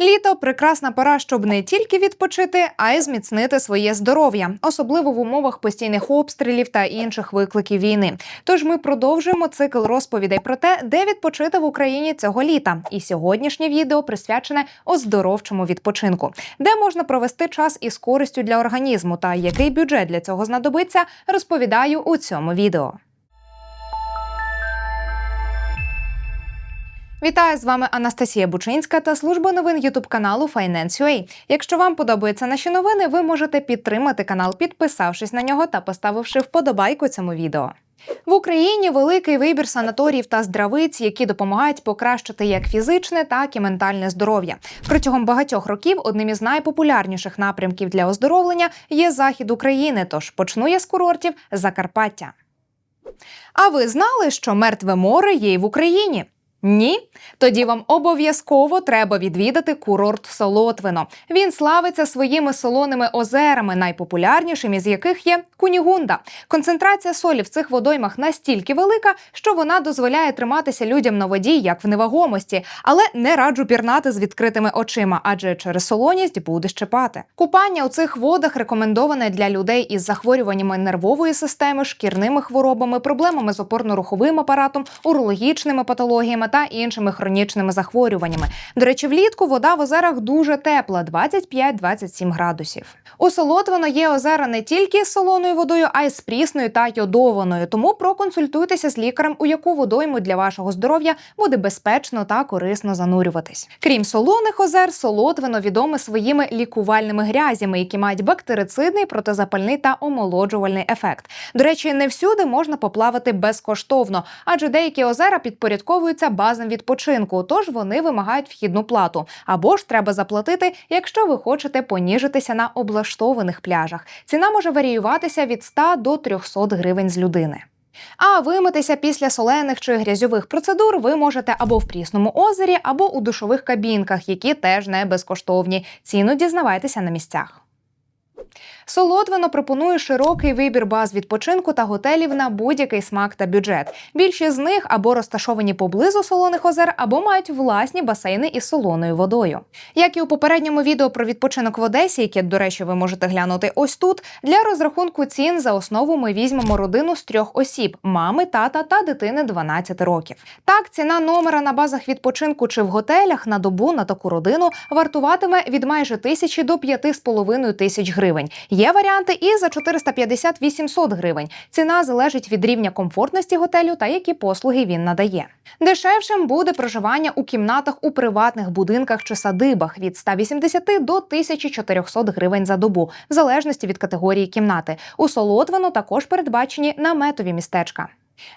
Літо прекрасна пора, щоб не тільки відпочити, а й зміцнити своє здоров'я, особливо в умовах постійних обстрілів та інших викликів війни. Тож ми продовжуємо цикл розповідей про те, де відпочити в Україні цього літа. І сьогоднішнє відео присвячене оздоровчому відпочинку, де можна провести час із користю для організму та який бюджет для цього знадобиться, розповідаю у цьому відео. Вітаю з вами Анастасія Бучинська та служба новин Ютуб каналу Finance.ua. Якщо вам подобаються наші новини, ви можете підтримати канал, підписавшись на нього та поставивши вподобайку цьому відео. В Україні великий вибір санаторіїв та здравиць, які допомагають покращити як фізичне, так і ментальне здоров'я. Протягом багатьох років одним із найпопулярніших напрямків для оздоровлення є захід України. Тож почну я з курортів Закарпаття. А ви знали, що мертве море є й в Україні? Ні? Тоді вам обов'язково треба відвідати курорт Солотвино. Він славиться своїми солоними озерами, найпопулярнішим із яких є Кунігунда. Концентрація солі в цих водоймах настільки велика, що вона дозволяє триматися людям на воді, як в невагомості, але не раджу пірнати з відкритими очима, адже через солоність буде щепати. Купання у цих водах рекомендоване для людей із захворюваннями нервової системи, шкірними хворобами, проблемами з опорно-руховим апаратом, урологічними патологіями та іншими хронічними захворюваннями. До речі, влітку вода в озерах дуже тепла 25-27 градусів. У Солотвино є озера не тільки з солоною водою, а й з прісною та йодованою. Тому проконсультуйтеся з лікарем, у яку водойму для вашого здоров'я буде безпечно та корисно занурюватись. Крім солоних озер, Солотвино відоме своїми лікувальними грязями, які мають бактерицидний, протизапальний та омолоджувальний ефект. До речі, не всюди можна поплавати безкоштовно, адже деякі озера підпорядковуються базам відпочинку, тож вони вимагають вхідну плату. Або ж треба заплатити, якщо ви хочете поніжитися на облаштованих пляжах. Ціна може варіюватися від 100 до 300 гривень з людини. А вимитися після солених чи грязьових процедур ви можете або в прісному озері, або у душових кабінках, які теж не безкоштовні. Ціну дізнавайтеся на місцях. Солотвино пропонує широкий вибір баз відпочинку та готелів на будь-який смак та бюджет. Більшість з них або розташовані поблизу солоних озер, або мають власні басейни із солоною водою. Як і у попередньому відео про відпочинок в Одесі, яке, до речі, ви можете глянути ось тут. Для розрахунку цін за основу ми візьмемо родину з трьох осіб: мами, тата та дитини 12 років. Так, ціна номера на базах відпочинку чи в готелях на добу на таку родину вартуватиме від майже тисячі до п'яти з половиною тисяч гривень. Є варіанти і за 450-800 гривень. Ціна залежить від рівня комфортності готелю та які послуги він надає. Дешевшим буде проживання у кімнатах у приватних будинках чи садибах від 180 до 1400 гривень за добу, в залежності від категорії кімнати. У Солотвино також передбачені наметові містечка.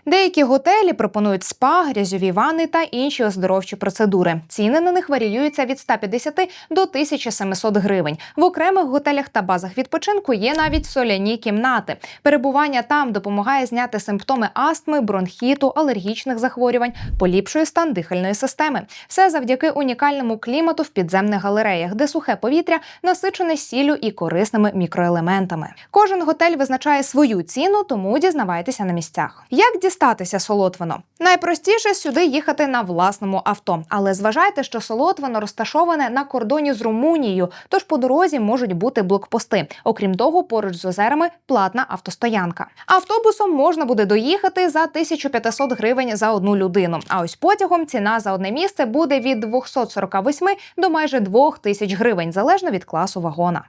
Деякі готелі пропонують спа, грязьові ванни та інші оздоровчі процедури. Ціни на них варіюються від 150 до 1700 гривень. В окремих готелях та базах відпочинку є навіть соляні кімнати. Перебування там допомагає зняти симптоми астми, бронхіту, алергічних захворювань, поліпшує стан дихальної системи. Все завдяки унікальному клімату в підземних галереях, де сухе повітря насичене сіллю і корисними мікроелементами. Кожен готель визначає свою ціну, тому дізнавайтеся на місцях. Як дістатися Солотвино? Найпростіше сюди їхати на власному авто, але зважайте, що Солотвино розташоване на кордоні з Румунією, тож по дорозі можуть бути блокпости. Окрім того, поруч з озерами платна автостоянка. Автобусом можна буде доїхати за 1500 гривень за одну людину. А ось потягом ціна за одне місце буде від 248 до майже 2000 гривень, залежно від класу вагона.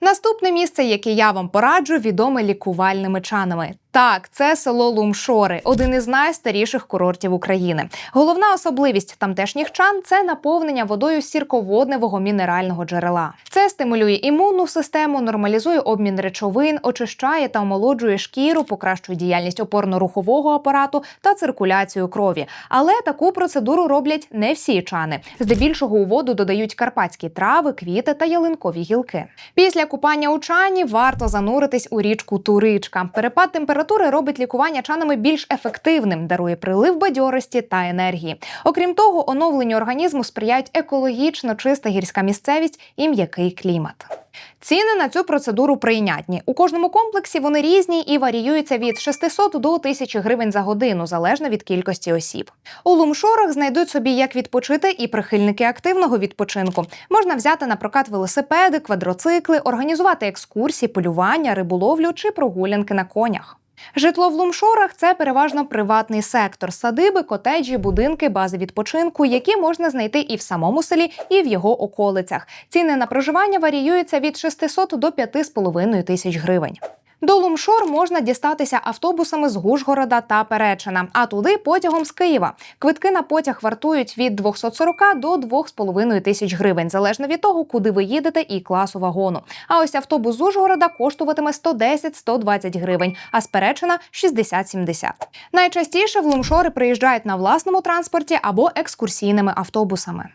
Наступне місце, яке я вам пораджу, відоме лікувальними чанами. Так, це село Лумшори, один із найстаріших курортів України. Головна особливість тамтешніх чан це наповнення водою сірководневого мінерального джерела. Це стимулює імунну систему, нормалізує обмін речовин, очищає та омолоджує шкіру, покращує діяльність опорно-рухового апарату та циркуляцію крові. Але таку процедуру роблять не всі чани. Здебільшого у воду додають карпатські трави, квіти та ялинкові гілки. Після купання у чані варто зануритись у річку Туричка. Перепад температури робить лікування чанами більш ефективним, дарує прилив бадьорості та енергії. Окрім того, оновленню організму сприяють екологічно чиста гірська місцевість і м'який клімат. Ціни на цю процедуру прийнятні. У кожному комплексі вони різні і варіюються від 600 до 1000 гривень за годину, залежно від кількості осіб. У лумшорах знайдуть собі як відпочити і прихильники активного відпочинку. Можна взяти на прокат велосипеди, квадроцикли, організувати екскурсії, полювання, риболовлю чи прогулянки на конях. Житло в лумшорах це переважно приватний сектор, садиби, котеджі, будинки, бази відпочинку, які можна знайти і в самому селі, і в його околицях. Ціни на проживання варіюються від 600 до 5,5 тисяч гривень. До Лумшор можна дістатися автобусами з Гужгорода та Перечина, а туди потягом з Києва. Квитки на потяг вартують від 240 до 2,5 тисяч гривень, залежно від того, куди ви їдете і класу вагону. А ось автобус з Ужгорода коштуватиме 110-120 гривень, а з Перечина 60-70. Найчастіше в Лумшори приїжджають на власному транспорті або екскурсійними автобусами.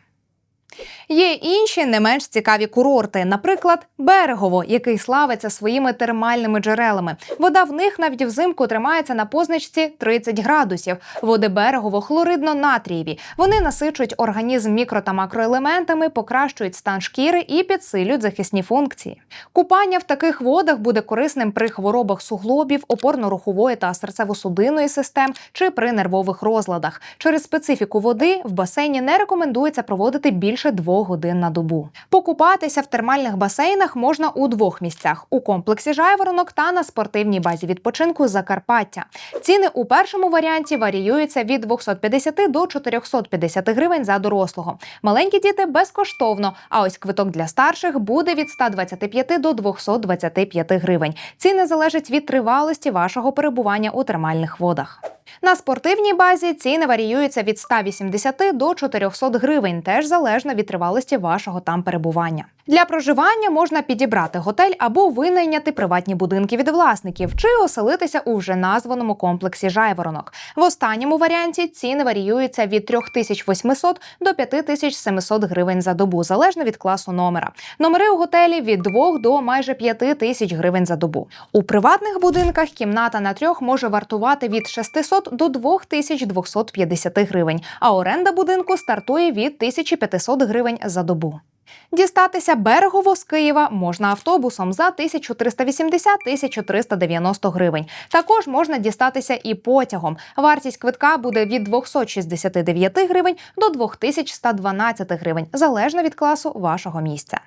Є інші не менш цікаві курорти, наприклад, берегово, який славиться своїми термальними джерелами. Вода в них навіть взимку тримається на позначці 30 градусів. Води берегово хлоридно-натрієві. Вони насичують організм мікро та макроелементами, покращують стан шкіри і підсилюють захисні функції. Купання в таких водах буде корисним при хворобах суглобів, опорно-рухової та серцево-судинної систем чи при нервових розладах. Через специфіку води в басейні не рекомендується проводити більше двох годин на добу. Покупатися в термальних басейнах можна у двох місцях: у комплексі Жайворонок та на спортивній базі відпочинку Закарпаття. Ціни у першому варіанті варіюються від 250 до 450 гривень за дорослого. Маленькі діти безкоштовно. А ось квиток для старших буде від 125 до 225 гривень. Ціни залежать від тривалості вашого перебування у термальних водах. На спортивній базі ціни варіюються від 180 до 400 гривень, теж залежно від тривалості вашого там перебування. Для проживання можна підібрати готель або винайняти приватні будинки від власників, чи оселитися у вже названому комплексі жайворонок. В останньому варіанті ціни варіюються від 3800 до 5700 гривень за добу, залежно від класу номера. Номери у готелі від 2 до майже 5 тисяч гривень за добу. У приватних будинках кімната на трьох може вартувати від 600 до 2250 гривень, а оренда будинку стартує від 1500 гривень за добу. Дістатися берегово з Києва можна автобусом за 1380-1390 гривень. Також можна дістатися і потягом. Вартість квитка буде від 269 гривень до 2112 гривень, залежно від класу вашого місця.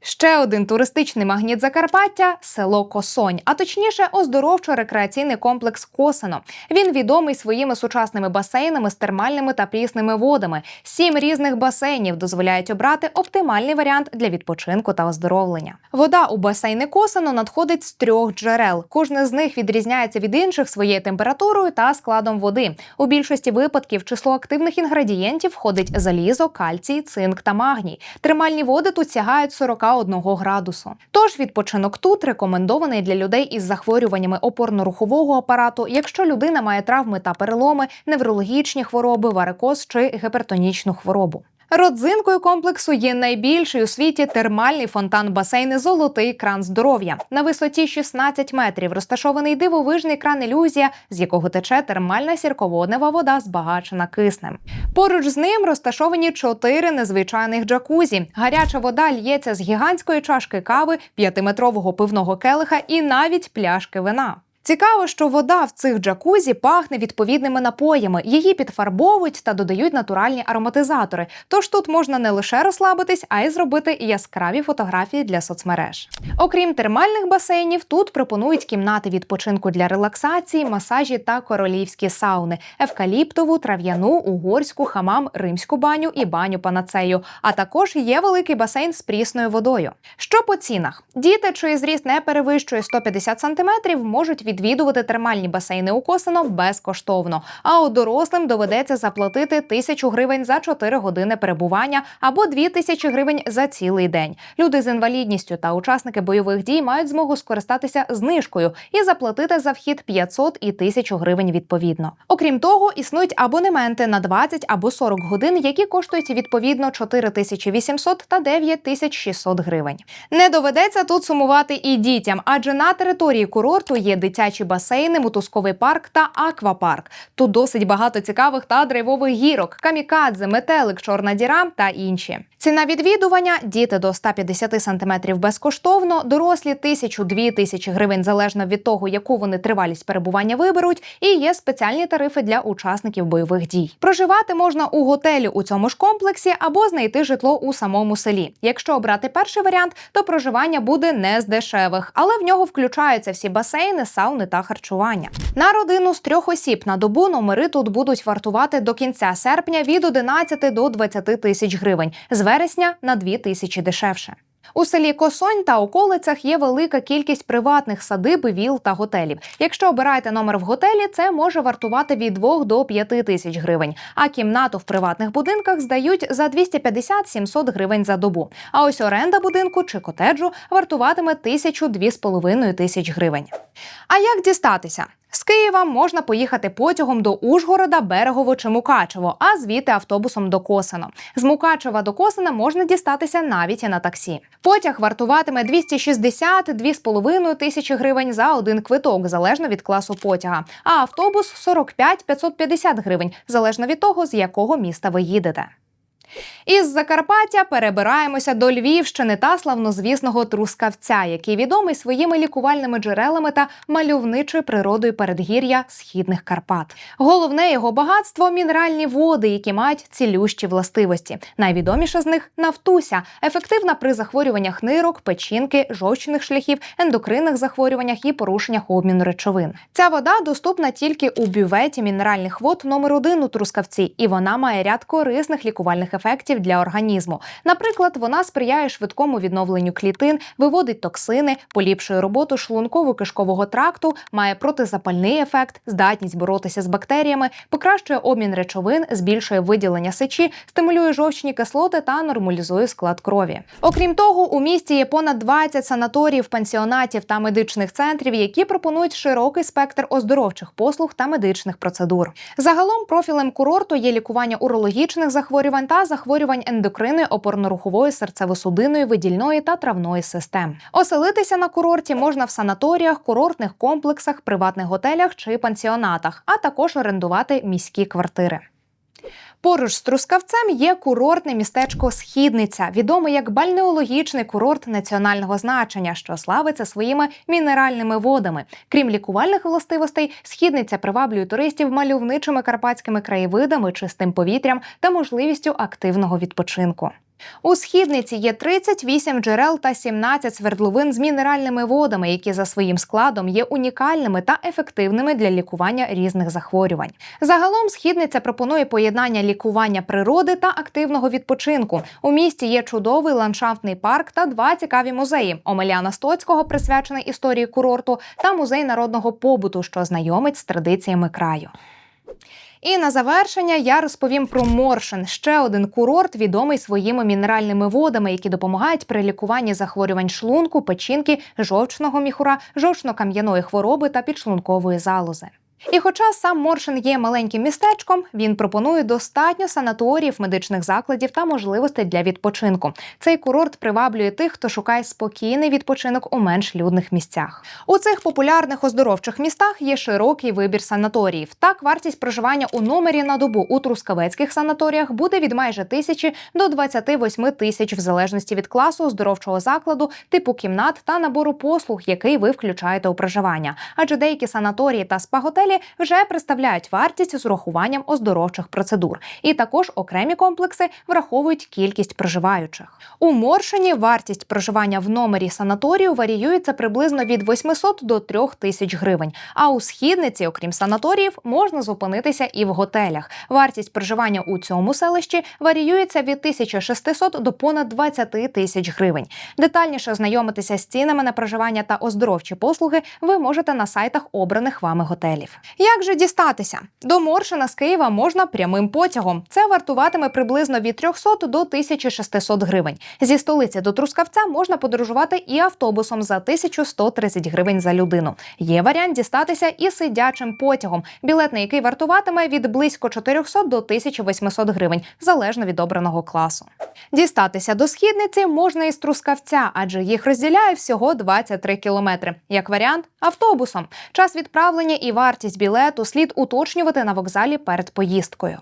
Ще один туристичний магніт Закарпаття село Косонь, а точніше, оздоровчо-рекреаційний комплекс Косино. Він відомий своїми сучасними басейнами з термальними та прісними водами. Сім різних басейнів дозволяють обрати оптимальний варіант для відпочинку та оздоровлення. Вода у басейни Косино надходить з трьох джерел. Кожне з них відрізняється від інших своєю температурою та складом води. У більшості випадків число активних інгредієнтів входить залізо, кальцій, цинк та магній. Термальні води тут сягають 41 градусу. Тож відпочинок тут рекомендований для людей із захворюваннями опорно-рухового апарату, якщо людина має травми та переломи, неврологічні хвороби, варикоз чи гіпертонічну хворобу. Родзинкою комплексу є найбільший у світі термальний фонтан басейни Золотий кран здоров'я. На висоті 16 метрів розташований дивовижний кран ілюзія, з якого тече термальна сірководнева вода, збагачена киснем. Поруч з ним розташовані чотири незвичайних джакузі. Гаряча вода л'ється з гігантської чашки кави, п'ятиметрового пивного келиха і навіть пляшки вина. Цікаво, що вода в цих джакузі пахне відповідними напоями. Її підфарбовують та додають натуральні ароматизатори. Тож тут можна не лише розслабитись, а й зробити яскраві фотографії для соцмереж. Окрім термальних басейнів, тут пропонують кімнати відпочинку для релаксації, масажі та королівські сауни, евкаліптову, трав'яну, угорську, хамам, римську баню і баню панацею. А також є великий басейн з прісною водою. Що по цінах? Діти, чиї зріст не перевищує 150 см, можуть відвідувати термальні басейни у Косино безкоштовно. А от дорослим доведеться заплатити тисячу гривень за 4 години перебування або 2 тисячі гривень за цілий день. Люди з інвалідністю та учасники бойових дій мають змогу скористатися знижкою і заплатити за вхід 500 і 1000 гривень відповідно. Окрім того, існують абонементи на 20 або 40 годин, які коштують відповідно 4800 та 9600 гривень. Не доведеться тут сумувати і дітям, адже на території курорту є дитячі басейни, мотузковий парк та аквапарк. Тут досить багато цікавих та драйвових гірок, камікадзе, метелик, чорна діра та інші. Ціна відвідування діти до 150 см безкоштовно, дорослі 1000-2 тисячі гривень залежно від того, яку вони тривалість перебування виберуть. І є спеціальні тарифи для учасників бойових дій. Проживати можна у готелі у цьому ж комплексі або знайти житло у самому селі. Якщо обрати перший варіант, то проживання буде не з дешевих, але в нього включаються всі басейни, сауни та харчування. На родину з трьох осіб на добу номери тут будуть вартувати до кінця серпня від 11 до 20 тисяч гривень, вересня на 2 тисячі дешевше. У селі Косонь та околицях є велика кількість приватних садиб, віл та готелів. Якщо обираєте номер в готелі, це може вартувати від 2 до 5 тисяч гривень. А кімнату в приватних будинках здають за 250-700 гривень за добу. А ось оренда будинку чи котеджу вартуватиме тисячу-дві з половиною тисяч гривень. А як дістатися? З Києва можна поїхати потягом до Ужгорода, Берегово чи Мукачево, а звідти автобусом до Косино. З Мукачева до Косина можна дістатися навіть і на таксі. Потяг вартуватиме 260-2,5 тисячі гривень за один квиток, залежно від класу потяга. А автобус 45-550 гривень, залежно від того, з якого міста ви їдете. Із Закарпаття перебираємося до Львівщини та славнозвісного Трускавця, який відомий своїми лікувальними джерелами та мальовничою природою передгір'я східних Карпат. Головне його багатство мінеральні води, які мають цілющі властивості. Найвідоміша з них нафтуся, ефективна при захворюваннях нирок, печінки, жовчних шляхів, ендокринних захворюваннях і порушеннях обміну речовин. Ця вода доступна тільки у бюветі мінеральних вод номер 1 у Трускавці, і вона має ряд корисних лікувальних ефектів для організму. Наприклад, вона сприяє швидкому відновленню клітин, виводить токсини, поліпшує роботу шлунково-кишкового тракту, має протизапальний ефект, здатність боротися з бактеріями, покращує обмін речовин, збільшує виділення сечі, стимулює жовчні кислоти та нормалізує склад крові. Окрім того, у місті є понад 20 санаторіїв, пансіонатів та медичних центрів, які пропонують широкий спектр оздоровчих послуг та медичних процедур. Загалом профілем курорту є лікування урологічних захворювань та захворювань ендокринної, опорно-рухової, серцево-судинної, видільної та травної систем. Оселитися на курорті можна в санаторіях, курортних комплексах, приватних готелях чи пансіонатах, а також орендувати міські квартири. Поруч з Трускавцем є курортне містечко Східниця, відоме як бальнеологічний курорт національного значення, що славиться своїми мінеральними водами. Крім лікувальних властивостей, східниця приваблює туристів мальовничими карпатськими краєвидами, чистим повітрям та можливістю активного відпочинку. У східниці є 38 джерел та 17 свердловин з мінеральними водами, які за своїм складом є унікальними та ефективними для лікування різних захворювань. Загалом східниця пропонує поєднання лікування природи та активного відпочинку. У місті є чудовий ландшафтний парк та два цікаві музеї: Омеляна Стоцького, присвячений історії курорту, та музей народного побуту, що знайомить з традиціями краю. І на завершення я розповім про Моршин, ще один курорт, відомий своїми мінеральними водами, які допомагають при лікуванні захворювань шлунку, печінки, жовчного міхура, жовчно-кам'яної хвороби та підшлункової залози. І хоча сам Моршин є маленьким містечком, він пропонує достатньо санаторіїв, медичних закладів та можливостей для відпочинку. Цей курорт приваблює тих, хто шукає спокійний відпочинок у менш людних місцях. У цих популярних оздоровчих містах є широкий вибір санаторіїв. Так, вартість проживання у номері на добу у трускавецьких санаторіях буде від майже тисячі до 28 тисяч, в залежності від класу оздоровчого закладу, типу кімнат та набору послуг, який ви включаєте у проживання. Адже деякі санаторії та спа-готелі вже представляють вартість з урахуванням оздоровчих процедур. І також окремі комплекси враховують кількість проживаючих. У Моршині вартість проживання в номері санаторію варіюється приблизно від 800 до 3000 гривень. А у східниці, окрім санаторіїв, можна зупинитися і в готелях. Вартість проживання у цьому селищі варіюється від 1600 до понад 20 тисяч гривень. Детальніше ознайомитися з цінами на проживання та оздоровчі послуги ви можете на сайтах обраних вами готелів. Як же дістатися? До Моршина з Києва можна прямим потягом. Це вартуватиме приблизно від 300 до 1600 гривень. Зі столиці до Трускавця можна подорожувати і автобусом за 1130 гривень за людину. Є варіант дістатися і сидячим потягом, білет на який вартуватиме від близько 400 до 1800 гривень, залежно від обраного класу. Дістатися до східниці можна із Трускавця, адже їх розділяє всього 23 кілометри. Як варіант, автобусом. Час відправлення і вартість білету слід уточнювати на вокзалі перед поїздкою.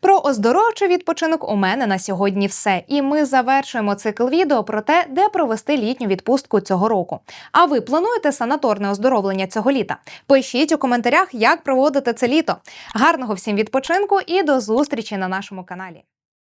Про оздоровчий відпочинок у мене на сьогодні все. І ми завершуємо цикл відео про те, де провести літню відпустку цього року. А ви плануєте санаторне оздоровлення цього літа? Пишіть у коментарях, як проводити це літо. Гарного всім відпочинку і до зустрічі на нашому каналі.